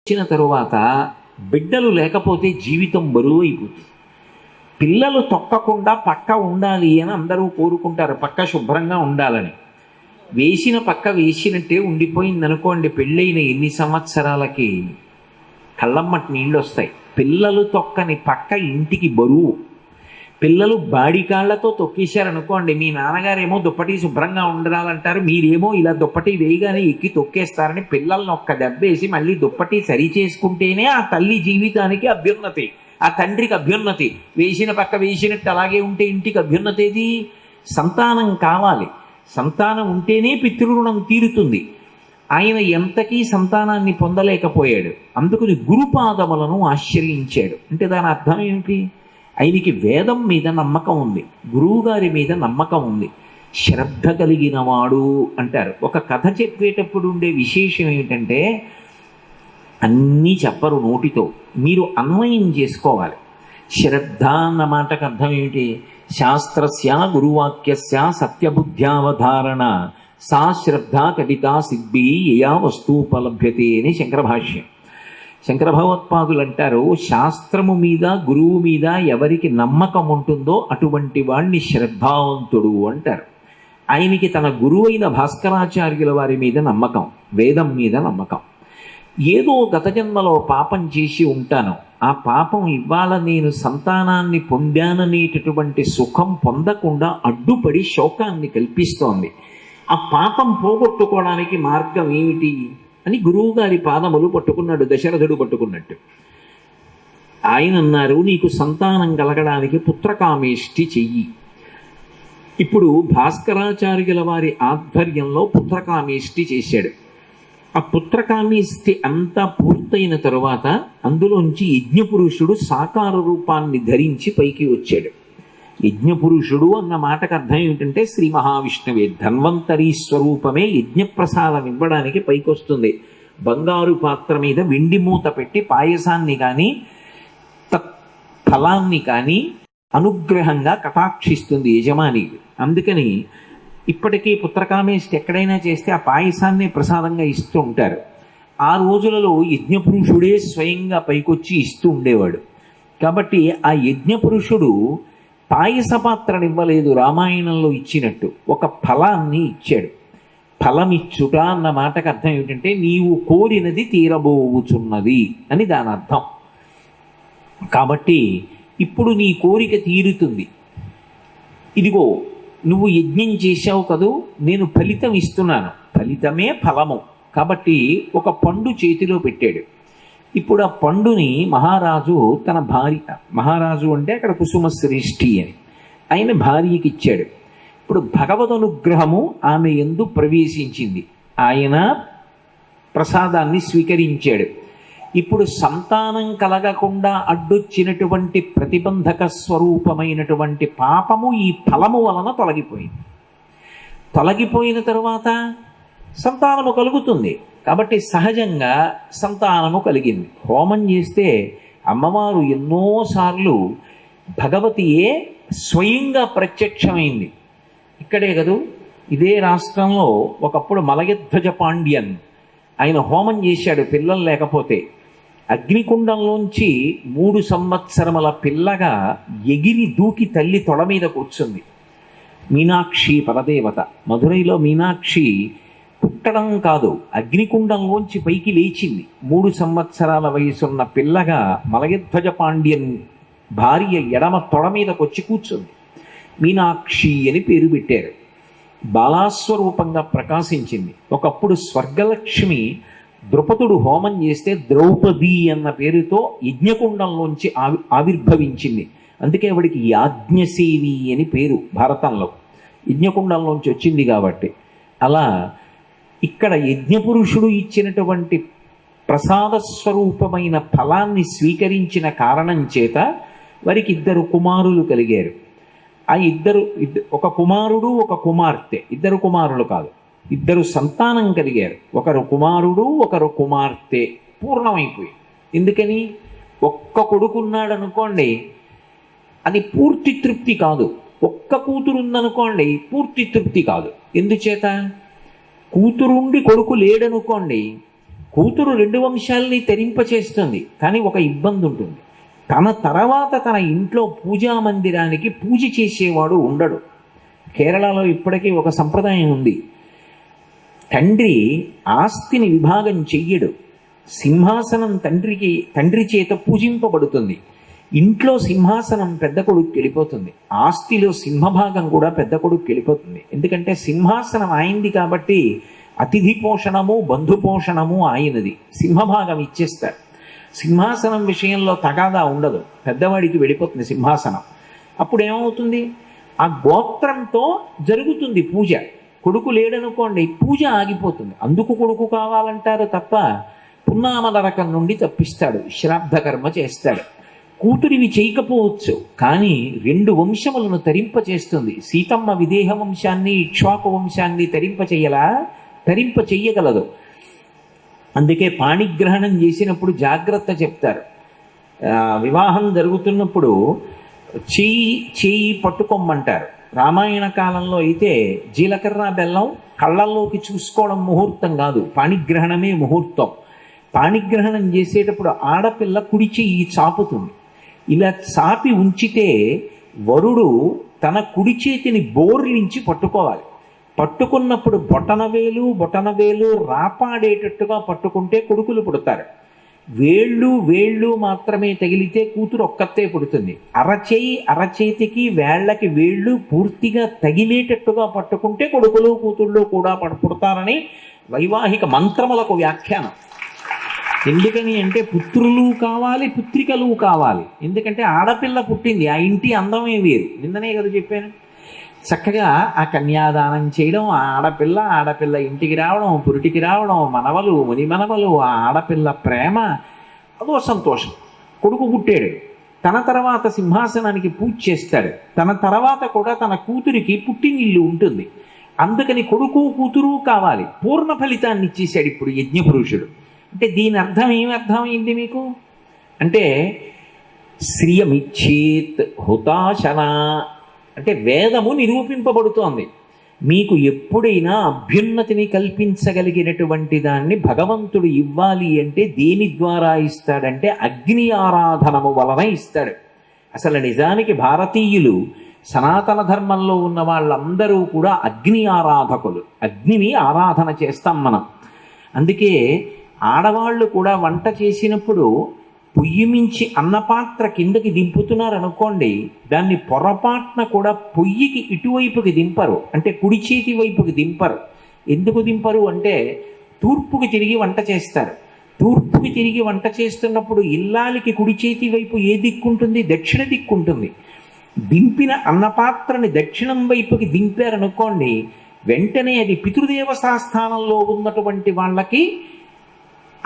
వచ్చిన తరువాత బిడ్డలు లేకపోతే జీవితం బరువు అయిపోతుంది పిల్లలు తొక్కకుండా పక్క ఉండాలి అని అందరూ కోరుకుంటారు పక్క శుభ్రంగా ఉండాలని. వేసిన పక్క వేసినట్టే ఉండిపోయింది అనుకోండి పెళ్ళైన ఎన్ని సంవత్సరాలకి. కళ్ళమ్మటి నీళ్ళు వస్తాయి పిల్లలు తొక్కని పక్క ఇంటికి బరువు. పిల్లలు బాడి కాళ్ళతో తొక్కేశారనుకోండి మీ నాన్నగారేమో దుప్పటి శుభ్రంగా ఉండాలంటారు మీరేమో ఇలా దుప్పటి వేయగానే ఎక్కి తొక్కేస్తారని పిల్లల్ని ఒక్క దెబ్బేసి మళ్ళీ దుప్పటి సరి చేసుకుంటేనే ఆ తల్లి జీవితానికి అభ్యున్నతి ఆ తండ్రికి అభ్యున్నతి. వేసిన పక్క వేసినట్టు అలాగే ఉంటే ఇంటికి అభ్యున్నతి ఏది? సంతానం కావాలి. సంతానం ఉంటేనే పితృరుణం తీరుతుంది. ఆయన ఎంతకీ సంతానాన్ని పొందలేకపోయాడు. అందుకని గురుపాదములను ఆశ్రయించాడు. అంటే దాని అర్థం ఏమిటి? ఆయనకి వేదం మీద నమ్మకం ఉంది. గురువుగారి మీద నమ్మకం ఉంది. శ్రద్ధ కలిగిన వాడు అంటారు. ఒక కథ చెప్పేటప్పుడు ఉండే విశేషం ఏమిటంటే అన్నీ చెప్పరు నోటితో. మీరు అన్వయం చేసుకోవాలి. శ్రద్ధ అన్న మాటకు అర్థం ఏమిటి? శాస్త్రస్య గురువాక్యస్య సత్యబుద్ధ్యావధారణ. సా శ్రద్ధ కటితా సిద్ధి యయా వస్తూపలభ్యతే అని శంకర భాష్యం శంకర భగవత్పాదులు అంటారు శాస్త్రము మీద గురువు మీద ఎవరికి నమ్మకం ఉంటుందో అటువంటి వాణ్ణి శ్రద్ధావంతుడు అంటారు. ఆయనకి తన గురువైన భాస్కరాచార్యుల వారి మీద నమ్మకం వేదం మీద నమ్మకం. ఏదో గత జన్మలో పాపం చేసి ఉంటాను. ఆ పాపం ఇవాళ నేను సంతానాన్ని పొందాననేటటువంటి సుఖం పొందకుండా అడ్డుపడి శోకాన్ని కల్పిస్తోంది. ఆ పాపం పోగొట్టుకోవడానికి మార్గం ఏమిటి? అని గురువు గారి పాదములు పట్టుకున్నాడు దశరథుడు పట్టుకున్నట్టు. ఆయన అన్నారు నీకు సంతానం కలగడానికి పుత్రకామేష్టి చెయ్యి. ఇప్పుడు భాస్కరాచార్యుల వారి ఆధ్వర్యంలో పుత్రకామేష్టి చేశాడు. ఆ పుత్రకామేష్టి అంతా పూర్తయిన తరువాత అందులోంచి యజ్ఞపురుషుడు సాకార రూపాన్ని ధరించి పైకి వచ్చాడు. యజ్ఞపురుషుడు అన్న మాటకు అర్థం ఏమిటంటే శ్రీ మహావిష్ణువే ధన్వంతరి స్వరూపమే యజ్ఞప్రసాదం ఇవ్వడానికి పైకొస్తుంది. బంగారు పాత్ర మీద వెండి మూత పెట్టి పాయసాన్ని కానీ తత్ ఫలాన్ని కానీ అనుగ్రహంగా కటాక్షిస్తుంది యజమాని. అందుకని ఇప్పటికీ పుత్రకామేష్టి ఎక్కడైనా చేస్తే ఆ పాయసాన్ని ప్రసాదంగా ఇస్తూ ఉంటారు. ఆ రోజులలో యజ్ఞపురుషుడే స్వయంగా పైకొచ్చి ఇస్తూ ఉండేవాడు. కాబట్టి ఆ యజ్ఞపురుషుడు పాయస పాత్రను ఇవ్వలేదు రామాయణంలో ఇచ్చినట్టు. ఒక ఫలాన్ని ఇచ్చాడు. ఫలమిచ్చుట అన్న మాటకు అర్థం ఏమిటంటే నీవు కోరినది తీరబోవుచున్నది అని దాని అర్థం. కాబట్టి ఇప్పుడు నీ కోరిక తీరుతుంది. ఇదిగో నువ్వు యజ్ఞం చేశావు కదూ నేను ఫలితం ఇస్తున్నాను. ఫలితమే ఫలము. కాబట్టి ఒక పండు చేతిలో పెట్టాడు. ఇప్పుడు ఆ పండుని మహారాజు తన భార్య మహారాజు అంటే అక్కడ కుసుమ శ్రేష్ఠి అని. ఆయన భార్యకి ఇచ్చాడు. ఇప్పుడు భగవద్ అనుగ్రహము ఆమె ఎందు ప్రవేశించింది. ఆయన ప్రసాదాన్ని స్వీకరించాడు. ఇప్పుడు సంతానం కలగకుండా అడ్డొచ్చినటువంటి ప్రతిబంధక స్వరూపమైనటువంటి పాపము ఈ ఫలము వలన తొలగిపోయింది. తొలగిపోయిన తరువాత సంతానము కలుగుతుంది. కాబట్టి సహజంగా సంతానము కలిగింది. హోమం చేస్తే అమ్మవారు ఎన్నోసార్లు భగవతియే స్వయంగా ప్రత్యక్షమైంది. ఇక్కడే కదూ ఇదే రాష్ట్రంలో ఒకప్పుడు మలయధ్వజ పాండ్యన్ ఆయన హోమం చేశాడు పిల్లలు లేకపోతే. అగ్నికుండంలోంచి మూడు సంవత్సరముల పిల్లగా ఎగిరి దూకి తల్లి తొడ మీద కూర్చుంది. మీనాక్షి పరదేవత. మధురైలో మీనాక్షి పుట్టడం కాదు అగ్నికుండంలోంచి పైకి లేచింది. మూడు సంవత్సరాల వయసున్న పిల్లగా మలయధ్వజ పాండ్యన్ భార్య ఎడమ తొడ మీదకి వచ్చి కూర్చుంది. మీనాక్షి అని పేరు పెట్టారు. బాలాస్వరూపంగా ప్రకాశించింది. ఒకప్పుడు స్వర్గలక్ష్మి ద్రుపదుడు హోమం చేస్తే ద్రౌపది అన్న పేరుతో యజ్ఞకుండంలోంచి ఆవి ఆవిర్భవించింది. అందుకే ఆవిడికి యాజ్ఞసేవి అని పేరు భారతంలో. యజ్ఞకుండంలోంచి వచ్చింది కాబట్టి. అలా ఇక్కడ యజ్ఞపురుషుడు ఇచ్చినటువంటి ప్రసాద స్వరూపమైన ఫలాన్ని స్వీకరించిన కారణం చేత వారికి ఇద్దరు కుమారులు కలిగారు. ఆ ఇద్దరు ఒక కుమారుడు ఒక కుమార్తె. ఇద్దరు కుమారులు కాదు. ఇద్దరు సంతానం కలిగారు. ఒకరు కుమారుడు ఒకరు కుమార్తె. పూర్ణమైపోయి ఎందుకని? ఒక్క కొడుకున్నాడు అనుకోండి అది పూర్తి తృప్తి కాదు. ఒక్క కూతురు ఉందనుకోండి పూర్తి తృప్తి కాదు. ఎందుచేత? కూతురుండి కొడుకు లేడనుకోండి కూతురు రెండు వంశాలని తెరింపచేస్తుంది కానీ ఒక ఇబ్బంది ఉంటుంది తన తర్వాత తన ఇంట్లో పూజా మందిరానికి పూజ చేసేవాడు ఉండడు. కేరళలో ఇప్పటికీ ఒక సంప్రదాయం ఉంది. తండ్రి ఆస్తిని విభాగం చెయ్యడు. సింహాసనం తండ్రికి తండ్రి చేత పూజింపబడుతుంది. ఇంట్లో సింహాసనం పెద్ద కొడుకు వెళ్ళిపోతుంది. ఆస్తిలో సింహభాగం కూడా పెద్ద కొడుకు వెళ్ళిపోతుంది. ఎందుకంటే సింహాసనం ఆయనది కాబట్టి అతిథి పోషణము బంధు పోషణము ఆయనది. సింహభాగం ఇచ్చేస్తారు. సింహాసనం విషయంలో తగాదా ఉండదు. పెద్దవాడికి వెళ్ళిపోతుంది సింహాసనం. అప్పుడు ఏమవుతుంది ఆ గోత్రంతో జరుగుతుంది పూజ. కొడుకు లేడనుకోండి పూజ ఆగిపోతుంది. అందుకు కొడుకు కావాలంటారు తప్ప పున్నామ నుండి తప్పిస్తాడు. శ్రాద్ధ కర్మ చేస్తాడు. కూతురివి చేయకపోవచ్చు కానీ రెండు వంశములను తరింపచేస్తుంది. సీతమ్మ విదేహ వంశాన్ని ఇక్ష్వాకు వంశాన్ని తరింపచేయలా తరింప చెయ్యగలదు. అందుకే పాణిగ్రహణం చేసినప్పుడు జాగ్రత్త చెప్తారు. వివాహం జరుగుతున్నప్పుడు చెయ్యి చెయ్యి పట్టుకోమంటారు రామాయణ కాలంలో అయితే జీలకర్ర బెల్లం కళ్ళల్లోకి చూసుకోవడం ముహూర్తం కాదు. పాణిగ్రహణమే ముహూర్తం. పాణిగ్రహణం చేసేటప్పుడు ఆడపిల్ల కుడి చెయ్యి చాపుతుంది. ఇలా చాపి ఉంచితే వరుడు తన కుడి చేతిని బోర్లించి పట్టుకోవాలి. పట్టుకున్నప్పుడు బొటనవేలు బొటనవేలు రాపాడేటట్టుగా పట్టుకుంటే కొడుకులు పుడతారు. వేళ్ళు వేళ్ళు మాత్రమే తగిలితే కూతురు ఒక్కతే పుడుతుంది. అరచేయి అరచేతికి వేళ్ళకి వేళ్ళు పూర్తిగా తగిలేటట్టుగా పట్టుకుంటే కొడుకులు కూతుళ్ళు కూడా పుడతారని వైవాహిక మంత్రములకు వ్యాఖ్యానం. ఎందుకని అంటే పుత్రులు కావాలి పుత్రికలు కావాలి. ఎందుకంటే ఆడపిల్ల పుట్టింది ఆ ఇంటి అందమే వేరు. నిన్ననే కదా చెప్పాను. చక్కగా ఆ కన్యాదానం చేయడం ఆ ఆడపిల్ల ఆడపిల్ల ఇంటికి రావడం పురిటికి రావడం మనవలు ముని మనవలు ఆ ఆడపిల్ల ప్రేమ అదో సంతోషం. కొడుకు పుట్టాడు. తన తర్వాత సింహాసనానికి పూజ చేస్తాడు. తన తర్వాత కూడా తన కూతురికి పుట్టినిల్లు ఉంటుంది. అందుకని కొడుకు కూతురు కావాలి. పూర్ణ ఫలితాన్ని ఇచ్చేశాడు ఇప్పుడు యజ్ఞపురుషుడు. అంటే దీని అర్థం ఏమి అర్థమైంది మీకు? అంటే శ్రియమిచ్చేత్ హుతాశన. అంటే వేదము నిరూపింపబడుతోంది. మీకు ఎప్పుడైనా అభ్యున్నతిని కల్పించగలిగినటువంటి దాన్ని భగవంతుడు ఇవ్వాలి అంటే దేని ద్వారా ఇస్తాడంటే అగ్ని ఆరాధనము వలన ఇస్తాడు. అసలు నిజానికి భారతీయులు సనాతన ధర్మంలో ఉన్న వాళ్ళందరూ కూడా అగ్ని ఆరాధకులు. అగ్నిని ఆరాధన చేస్తాం మనం. అందుకే ఆడవాళ్ళు కూడా వంట చేసినప్పుడు పొయ్యి మించి అన్నపాత్ర కిందకి దింపుతున్నారు అనుకోండి దాన్ని పొరపాటున కూడా పొయ్యికి ఇటువైపుకి దింపరు. అంటే కుడి చేతి వైపుకి దింపరు. ఎందుకు దింపరు అంటే తూర్పుకి తిరిగి వంట చేస్తారు. తూర్పుకి తిరిగి వంట చేస్తున్నప్పుడు ఇల్లాలికి కుడి చేతి వైపు ఏ దిక్కుంటుంది? దక్షిణ దిక్కుంటుంది. దింపిన అన్నపాత్రని దక్షిణం వైపుకి దింపారనుకోండి వెంటనే అది పితృదేవతా స్థానంలో ఉన్నటువంటి వాళ్ళకి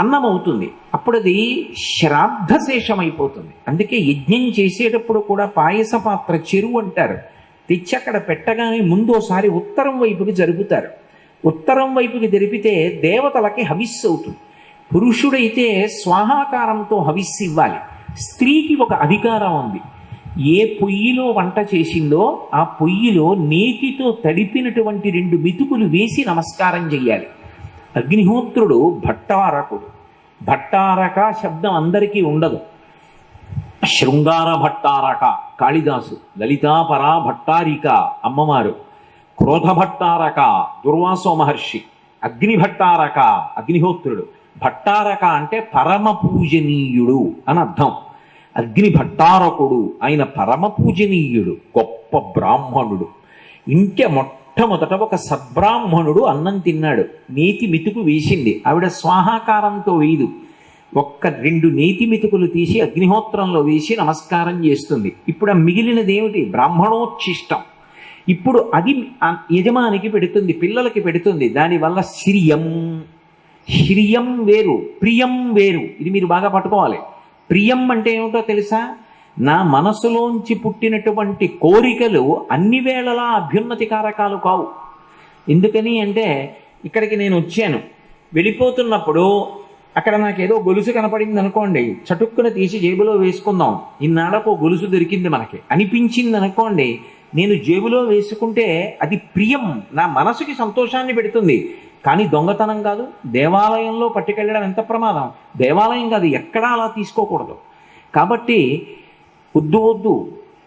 అన్నం అవుతుంది అప్పుడు అది శ్రాద్ధశేషమైపోతుంది. అందుకే యజ్ఞం చేసేటప్పుడు కూడా పాయస పాత్ర చెరువు అంటారు. తెచ్చి అక్కడ పెట్టగానే ముందోసారి ఉత్తరం వైపుకి జరుపుతారు ఉత్తరం వైపుకి జరిపితే దేవతలకి హవిస్సు అవుతుంది. పురుషుడైతే స్వాహాకారంతో హవిస్సు ఇవ్వాలి. స్త్రీకి ఒక అధికారం ఉంది. ఏ పొయ్యిలో వంట చేసిందో ఆ పొయ్యిలో నేతితో తడిపినటువంటి రెండు మెతుకులు వేసి నమస్కారం చేయాలి అగ్నిహోత్రుడు భట్టారకుడు. భట్టారక శబ్దం అందరికీ ఉండదు. శృంగార భట్టారక కాళిదాసు లలితాపరా భట్టారిక అమ్మవారు క్రోధ భట్టారక దుర్వాసో మహర్షి అగ్ని భట్టారక అగ్నిహోత్రుడు. భట్టారక అంటే పరమ పూజనీయుడు అని అర్థం. అగ్ని భట్టారకుడు ఆయన పరమ పూజనీయుడు గొప్ప బ్రాహ్మణుడు. ఇంట మొట్టమొదట ఒక సబ్రాహ్మణుడు అన్నం తిన్నాడు. నేతి మితుకు వేసింది. ఆవిడ స్వాహాకారంతో వేయదు ఒక్క రెండు నేతి మితుకులు తీసి అగ్నిహోత్రంలో వేసి నమస్కారం చేస్తుంది. ఇప్పుడు ఆ మిగిలినది ఏమిటి? బ్రాహ్మణోచ్ఛిష్టం. ఇప్పుడు అది యజమానికి పెడుతుంది పిల్లలకి పెడుతుంది. దానివల్ల శ్రియం. శ్రియం వేరు ప్రియం వేరు. ఇది మీరు బాగా పట్టుకోవాలి. ప్రియం అంటే ఏమిటో తెలుసా? నా మనసులోంచి పుట్టినటువంటి కోరికలు అన్ని వేళలా అభ్యున్నతి కారకాలు కావు. ఎందుకని అంటే ఇక్కడికి నేను వచ్చాను. వెళ్ళిపోతున్నప్పుడు అక్కడ నాకు ఏదో గొలుసు కనపడింది అనుకోండి చటుక్కున తీసి జేబులో వేసుకుందాం. ఇన్నాళ్ళకు గొలుసు దొరికింది మనకి. అనిపించింది అనుకోండి నేను జేబులో వేసుకుంటే అది ప్రియం నా మనసుకి సంతోషాన్ని పెడుతుంది. కానీ దొంగతనం కాదు దేవాలయంలో పట్టుకెళ్ళడం ఎంత ప్రమాదం? దేవాలయం కాదు ఎక్కడా అలా తీసుకోకూడదు. కాబట్టి వద్దు వద్దు.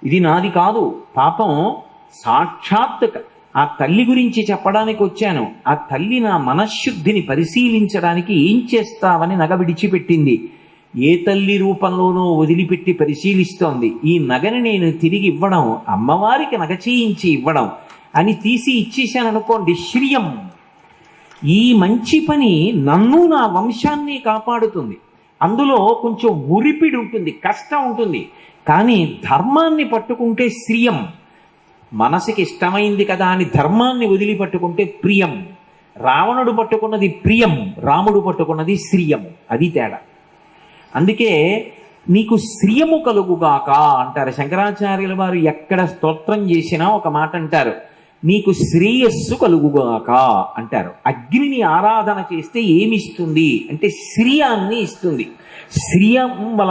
ఇది నాది కాదు. పాపం సాక్షాత్ ఆ తల్లి గురించి చెప్పడానికి వచ్చాను. ఆ తల్లి నా మనశ్శుద్ధిని పరిశీలించడానికి ఏం చేస్తావని నగ విడిచిపెట్టింది. ఏ తల్లి రూపంలోనో వదిలిపెట్టి పరిశీలిస్తోంది. ఈ నగని నేను తిరిగి ఇవ్వడం అమ్మవారికి నగ చేయించి ఇవ్వడం అని తీసి ఇచ్చేసాను అనుకోండి శ్రియం. ఈ మంచి పని నన్ను నా వంశాన్ని కాపాడుతుంది. అందులో కొంచెం ఉరిపిడి ఉంటుంది కష్టం ఉంటుంది. కానీ ధర్మాన్ని పట్టుకుంటే శ్రియం. మనసుకి ఇష్టమైంది కదా అని ధర్మాన్ని వదిలి పట్టుకుంటే ప్రియం. రావణుడు పట్టుకున్నది ప్రియం రాముడు పట్టుకున్నది శ్రియం. అది తేడా. అందుకే నీకు శ్రియము కలుగుగాక అంటారు. శంకరాచార్యుల వారు ఎక్కడ స్తోత్రం చేసినా ఒక మాట అంటారు. నీకు శ్రేయస్సు కలుగుగాక అంటారు. అగ్నిని ఆరాధన చేస్తే ఏమి ఇస్తుంది అంటే శ్రియాన్ని ఇస్తుంది. శ్రియం వలన